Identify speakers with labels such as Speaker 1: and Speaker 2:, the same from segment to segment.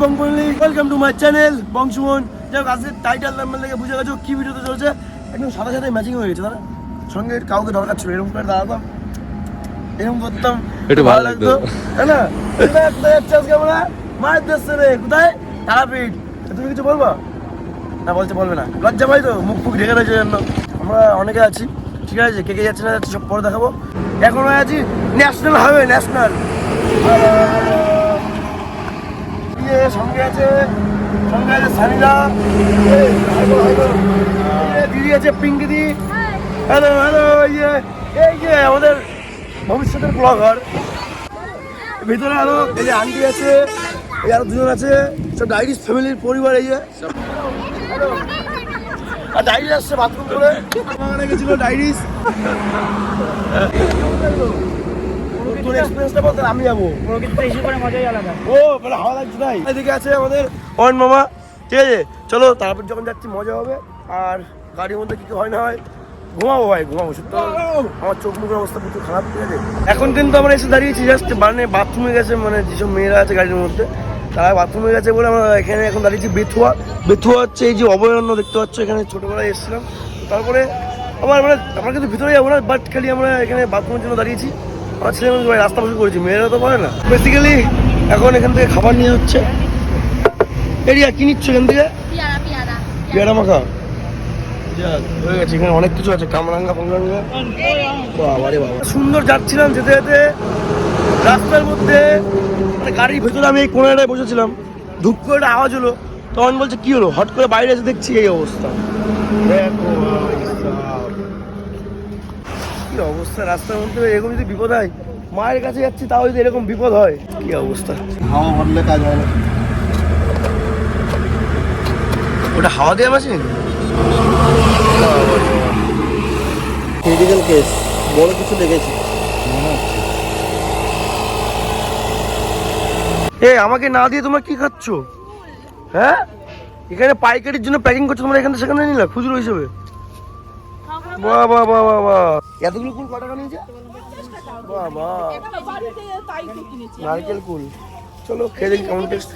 Speaker 1: বংশমলি welcome to my channel বংশমন যাই হোক আজকের টাইটেল নাম্বার থেকে বুঝে গেছো কি ভিডিওতে চলছে। একদম সাথে সাথে ম্যাচিং হয়ে গেছে তারা সঙ্গে কাউকে দরকার ছিল এরকম করে দাঁড়াতাম। এরকম করতাম
Speaker 2: একটু ভালো লাগতো।
Speaker 1: তাই না? যাচ্ছে আজকে আমরা? মায়ের দেশে রে কোথায়? তারাপীঠ। তুমি কিছু বলবা? না বলতে বলবে না। লজ্জা পাই তো মুখ ফুক ঢেকে রয়েছে জন্য আমরা অনেকে আছি ঠিক আছে কে কে যাচ্ছে না যাচ্ছে সব পরে দেখাবো। এখন আছি ন্যাশনাল হাইওয়ে ন্যাশনাল। ইয়ে সঙ্গে আছে সঙ্গে আছে সানিদা দিদি আছে পিঙ্ক হ্যালো হ্যালো ইয়ে এই যে আমাদের ভবিষ্যতের ব্লগার। ভিতরে আরও এই যে আন্টি আছে, এই আরও দুজন আছে, সব ডাইরিস ফ্যামিলির পরিবার, এই যে। আর ডাইরিস আসছে বাথরুম করে। গেছিল ডাইরিস। তোর এক্সপিরিয়েন্সটা বলতে আমি যাব।
Speaker 3: প্রকৃতিতে এসে করে মজাই আলাদা।
Speaker 1: ও মানে হাওয়া লাগছে তাই। এদিকে আছে আমাদের অয়ন মামা। ঠিক আছে চলো তারপর যখন যাচ্ছি মজা হবে। আর গাড়ির মধ্যে কিছু হয় না হয় ঘুমাবো ভাই ঘুমাবো সত্যি। আমার চোখ মুখের অবস্থা প্রচুর খারাপ ঠিক আছে। এখন কিন্তু আমরা এসে দাঁড়িয়েছি জাস্ট মানে বাথরুমে গেছে মানে যেসব মেয়েরা আছে গাড়ির মধ্যে তারা বাথরুমে গেছে বলে আমরা এখানে এখন দাঁড়িয়েছি বেথুয়া। বেথুয়া হচ্ছে এই যে অভয়ারণ্য দেখতে পাচ্ছ এখানে ছোটোবেলায় এসেছিলাম। তারপরে আমার মানে আমরা কিন্তু ভিতরে যাব না বাট খালি আমরা এখানে বাথরুমের জন্য দাঁড়িয়েছি। আমার ছেলে ভাই রাস্তা বসে করেছি মেয়েরা তো পারে না। বেসিক্যালি এখন এখান থেকে খাবার নিয়ে হচ্ছে এরিয়া কি নিচ্ছ এখান থেকে?
Speaker 4: পিয়ারা
Speaker 1: মাখা। হয়ে গেছে এখানে অনেক কিছু আছে কামরাঙ্গা ফামরাঙ্গা বাবা রে বাবা। সুন্দর যাচ্ছিলাম যেতে যেতে রাস্তার মধ্যে মানে গাড়ির ভেতরে আমি এই কোনাটায় বসেছিলাম। ধূপ করে একটা আওয়াজ হলো তখন বলছে কি হলো? হট করে বাইরে এসে দেখছি এই অবস্থা দেখো ভাই সাব। কি অবস্থা? রাস্তার মধ্যে এরকম যদি বিপদ হয় মায়ের কাছে যাচ্ছি তাও যদি এরকম বিপদ হয় কি অবস্থা?
Speaker 2: হাওয়া ভরলে কাজ হয় না
Speaker 1: ওটা হাওয়া দেওয়া মেশিন
Speaker 2: ক্রিটিক্যাল কেস বড় কিছু লেগেছে
Speaker 1: এ আমাকে না দিয়ে তোমরা কি খাচ্ছ? হ্যাঁ? এখানে পাইকারির জন্য প্যাকিং করছ তোমরা এখানে সেখানে নিলা খুচরো হিসেবে? বাহ বাহ বাহ বাহ বাহ। এতগুলো কুল ক টাকা নিয়েছে বাহ। বাহ নারকেল কুল। চলো খেয়ে দেখি কেমন টেস্ট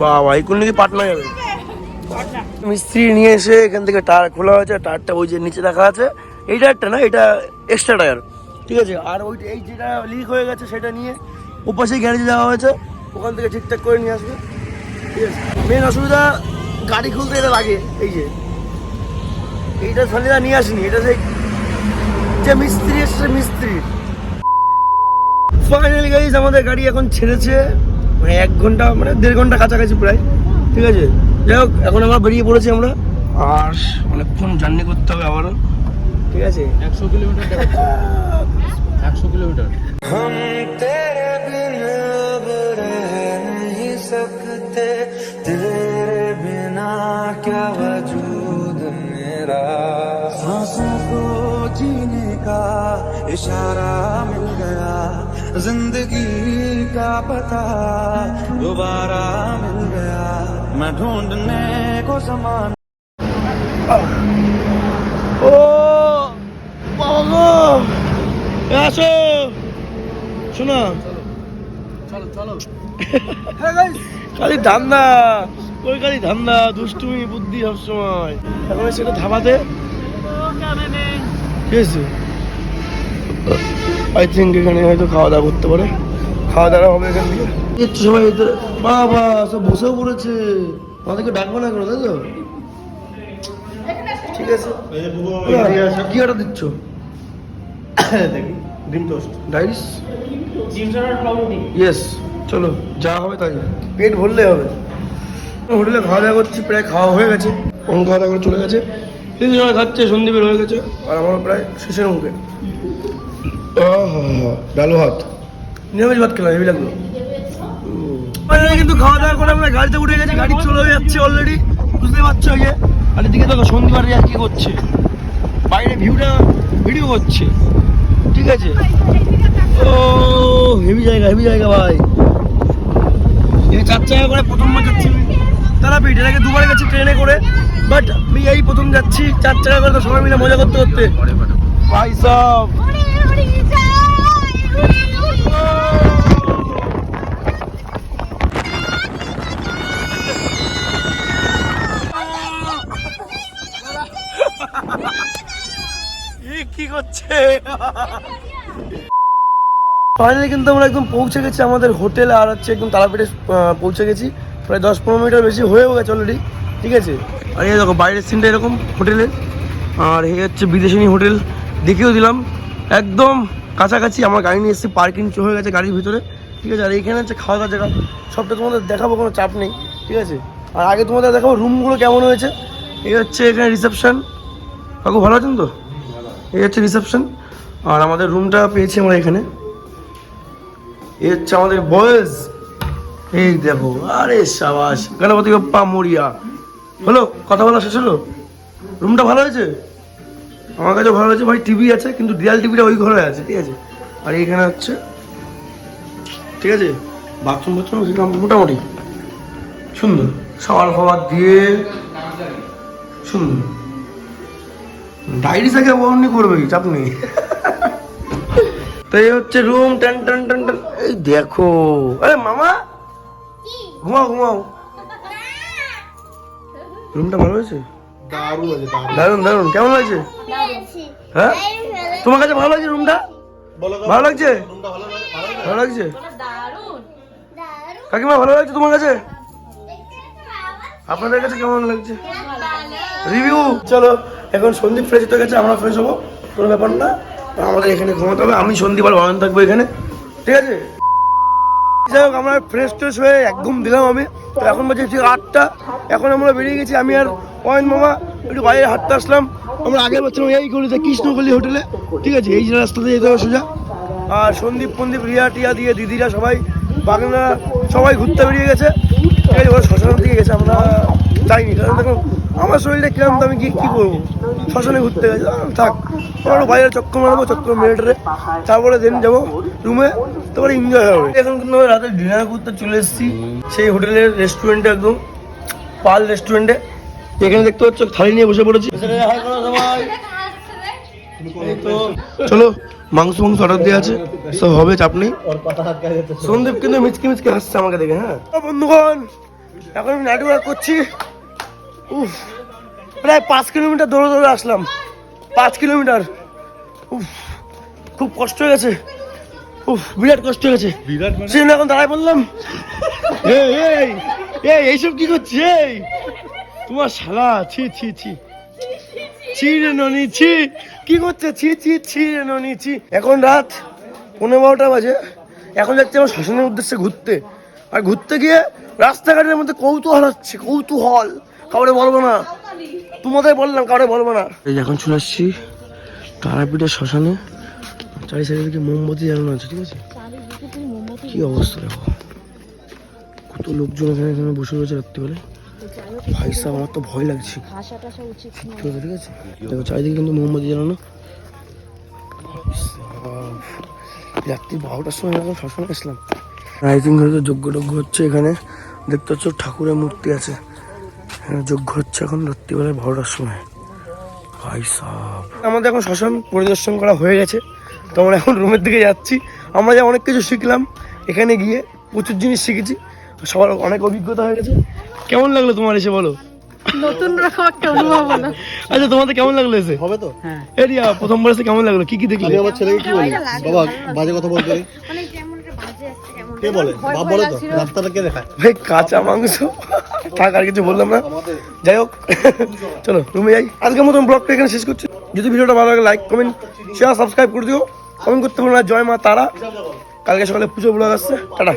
Speaker 1: বাহ বাহ এই কুল নাকি পাটনা যাবে মিস্ত্রি নিয়ে এসে এখান থেকে টায়ার খোলা হয়েছে টায়ারটা ওই যে নিচে রাখা আছে। এই টায়ারটা না এটা এক্সট্রা টায়ার। ঠিক আছে? আর ওই এই যেটা লিক হয়ে গেছে সেটা নিয়ে ওপাশে গ্যারেজে যাওয়া হয়েছে। ওখান থেকে ঠিকঠাক করে নিয়ে আসবে। ঠিক আছে? মেন অসুবিধা গাড়ি খুলতে এটা লাগে এই যে এইটা সন্ধ্যা নিয়ে আসিনি এটা সেই যে মিস্ত্রি এসছে মিস্ত্রি ফাইনালি গাইজ আমাদের গাড়ি এখন ছেড়েছে মানে এক ঘন্টা মানে দেড় ঘন্টা কাছাকাছি প্রায় ঠিক আছে যাই হোক এখন আমরা বেরিয়ে পড়েছি আমরা আর অনেকক্ষণ জার্নি করতে হবে আবারও ঠিক আছে
Speaker 2: একশো কিলোমিটার দেখাচ্ছে একশো কিলোমিটার
Speaker 5: हम तेरे बिन अब रह नहीं सकते तेरे बिना क्या वजूद मेरा सांसों को जीने का इशारा मिल गया जिंदगी का पता दोबारा मिल गया मैं ढूंढने को समान
Speaker 1: ও বাবা গো এ আসো শোনো
Speaker 2: চলো চলো
Speaker 1: খালি ধান্দা ওই খালি ধান্দা দুষ্টুমি বুদ্ধি সবসময়। এখন সেটা ধাবাতে। ঠিক আছে আই থিঙ্ক এখানে হয়তো খাওয়া দাওয়া করতে পারে। খাওয়া দাওয়া হবে এখান থেকে। একটু সময় ভিতরে বাবা সব বসেও পড়েছে। আমাদেরকে ডাকবো না কেন তাই তো? ঠিক আছে। কি অর্ডার দিচ্ছ?
Speaker 2: দেখি ডিম টোস্ট
Speaker 3: পাউরুটি
Speaker 1: ইয়েস চলো যা হবে তাই। পেট ভরলে হবে। হোটেলে খাওয়া দাওয়া করছি, প্রায় খাওয়া হয়ে গেছে। কোন খাওয়া দাওয়া করে চলে গেছে। তিন সময় খাচ্ছে, সন্দীপের হয়ে গেছে। আর আমার প্রায় শেষের মুখে ডালো ভাত। নিরামিষ ভাত খেলাম হেবি লাগল। কিন্তু খাওয়া দাওয়া করে আমরা গাড়িতে উঠে গেছি, গাড়ি চলে যাচ্ছে অলরেডি বুঝতে পারছ ইয়ে আর এদিকে দেখো সন্দীপ আর কি করছে। বাইরে ভিউটা, ভিডিও করছে। ঠিক আছে? ও, হেভি জায়গা হেভি জায়গা ভাই। চার চাকা করে প্রথমবার যাচ্ছি তারাপীঠ এর আগে দুবার গেছি ট্রেনে করে বাট আমি এই প্রথম যাচ্ছি, চার চাকা করে সবাই মিলে মজা করতে করতে। ভাই
Speaker 4: কি
Speaker 1: করছে? ফাইনালি কিন্তু আমরা একদম পৌঁছে গেছি আমাদের হোটেল আর হচ্ছে একদম তারাপীঠে পৌঁছে গেছি। প্রায় দশ পনেরো মিটার বেশি হয়েও গেছে অলরেডি ঠিক আছে? আর এই দেখো, বাইরের সিনটা এরকম হোটেলের আর এই হচ্ছে বিদেশিনী হোটেল, দেখিয়েও দিলাম। একদম কাছাকাছি আমার গাড়ি নিয়ে এসেছি পার্কিং হয়ে গেছে গাড়ির ভিতরে, ঠিক আছে? আর এইখানে হচ্ছে খাওয়া দাওয়া জায়গা। সবটা তোমাদের দেখাবো, কোনো চাপ নেই, ঠিক আছে? আর আগে তোমাদের দেখাবো রুমগুলো কেমন হয়েছে। এই হচ্ছে এখানে রিসেপশন কাকু, ভালো আছেন তো? এই হচ্ছে রিসেপশন আর আমাদের রুমটা পেয়েছি আমরা এখানে। এই হচ্ছে আমাদের বয়েজ এই দেখো, আরে সাবাস, গণপতি বাপ্পা মরিয়া। হলো, কথা বলা শেষ হলো? রুমটা ভালো হয়েছে? আমার কাছে ভালো হয়েছে, ভাই টিভি আছে, কিন্তু ডিয়াল টিভিটা ওই ঘরে আছে, ঠিক আছে? আর এইখানে হচ্ছে, ঠিক আছে? বাথরুম বাথরুম সেটা মোটামুটি। সুন্দর। সাওয়ার ফাওয়ার দিয়ে, সুন্দর। ডায়েরি থেকে বর্ণি করবে চাপ নেই। তো এই হচ্ছে রুম টান টান টান টান। এই দেখো, আরে মামা! ঘুমাও ঘুমাও। রুমটা ভালো হয়েছে? দারুণ দারুণ। কেমন লাগছে? হ্যাঁ? তোমার কাছে ভালো লাগছে রুমটা? ভালো লাগছে? ভালো লাগছে? কাকিমা ভালো লাগছে তোমার কাছে? আপনাদের কাছে কেমন লাগছে? রিভিউ। চলো এখন সন্দীপ ফ্রেশ হতে গেছে আমরা ফ্রেশ হব। কোনো ব্যাপার না। আমাদের এখানে ঘুমাতে হবে। আমি সন্দীপ আর বাগান থাকব এখানে। ঠিক আছে? যাই হোক, আমরা ফ্রেশ ট্রেশ হয়ে একদম দিলাম আমি। তো এখন বাজে ঠিক আটটা। এখন আমরা বেরিয়ে গেছি, আমি আর অয়ন মামা একটু বাইরে হাঁটতে আসলাম। আমরা আগে বলছিলাম, এই গলিতে কৃষ্ণগলি হোটেলে। ঠিক আছে, এই যে রাস্তাতে যেতে হবে সোজা। আর সন্দীপ ফন্দীপ রিয়া, টিয়া দিয়ে দিদিরা সবাই বাংলা সবাই ঘুরতে বেরিয়ে গেছে। ঠিক আছে ওরা শ্মশানের দিকে গেছে, আমরা যাইনি। কারণ দেখো আমার শরীরটা কিরম তো আমি কি কী করব? শ্মশানে ঘুরতে গেছি। থাক। আমরা বাইরে চক্কর মারবো চক্কর মেরেটারে তারপরে দিন যাব রুমে তারপরে এনজয় হবে। এখন কিন্তু রাতে ডিনার করতে চলে এসেছি। সেই হোটেলের রেস্টুরেন্টে একদম পাল রেস্টুরেন্টে এখানে দেখতে পাচ্ছ থালি নিয়ে বসে পড়েছি। তো চলো মাংস মাংস অর্ডার দেওয়া আছে। সব হবে চাপ নেই। সন্দীপ কিন্তু মিচকে মিচকে হাসছে আমাকে দেখে হ্যাঁ। বন্ধুগণ এখন আমি নাইট ওয়ার্ক করছি। উফ প্রায় পাঁচ কিলোমিটার দৌড়ে দৌড়ে আসলাম। পাঁচ কিলোমিটার। উফ খুব কষ্ট হয়ে গেছে। উফ বিরাট কষ্ট হয়ে গেছে। বিরাট সেজন্য এখন দাঁড়ায় বললাম। এই এই এই এইসব কি করছিস? এই তোমার শালা ছি ছি ছি। ছি রে ননি ছি। কি করছে? ছি ছি ছি রে ননি ছি। এখন রাত পনেরো বারোটা বাজে। এখন যাচ্ছি আমার শ্মশানের উদ্দেশ্যে ঘুরতে। আর ঘুরতে গিয়ে রাস্তাঘাটের মধ্যে কৌতূহল হচ্ছে কৌতূহল। কাউরে বলব না। তোমাদের বললাম, কাউরে বলব না। এই এখন চলে আসছি তারাপীঠের শ্মশানে। চারি সাইডে দিকে মোমবাতি জ্বালানো আছে, ঠিক আছে? কি অবস্থা দেখো। কত লোকজন এখানে এখানে বসে রয়েছে রাত্রিবেলা ভাই সাহেব, আমার তো ভয় লাগছে। ঠিক আছে দেখো, চারিদিকে কিন্তু মোমবাতি জ্বালানো। রাত্রি বারোটার সময় এখন শ্মশানে আসলাম রাইজিং ঘরে তো যজ্ঞ টজ্ঞ হচ্ছে এখানে। দেখতে পাচ্ছ, ঠাকুরের মূর্তি আছে। যজ্ঞ হচ্ছে এখন রাত্রিবেলায় বারোটার সময়। ভাই সাহেব আমাদের এখন শ্মশান পরিদর্শন করা হয়ে গেছে। তো আমরা এখন রুমের দিকে যাচ্ছি। আমরা যা অনেক কিছু শিখলাম। এখানে গিয়ে প্রচুর জিনিস শিখেছি। সবার অনেক অভিজ্ঞতা হয়ে গেছে। কেমন লাগল তোমার এসে বলো?
Speaker 4: নতুন রকম একটা অনুভব হলো।
Speaker 1: আচ্ছা তোমাদের কেমন লাগল এসে?
Speaker 2: হবে তো?
Speaker 1: এরিয়া প্রথমবার এসে কেমন লাগল? কি কি দেখলে?
Speaker 2: আমি আমার ছেলেকে কি বলি? বাবা বাজে কথা বলতে। কে বলে? বাপ বলে তো। রাস্তাটা কে দেখায়?
Speaker 1: ভাই কাঁচা মাংস। থাক আর কিছু বললাম না। যাই হোক চলো রুমে যাই। আজকের মতন ব্লগটা এখানে শেষ করছি। যদি ভিডিওটা ভালো লাগে লাইক কমেন্ট শেয়ার সাবস্ক্রাইব করে দিও। কমেন্ট করতে পারো না জয় মা তারা। কালকে সকালে পুজো ব্লগ আসছে। টাটা।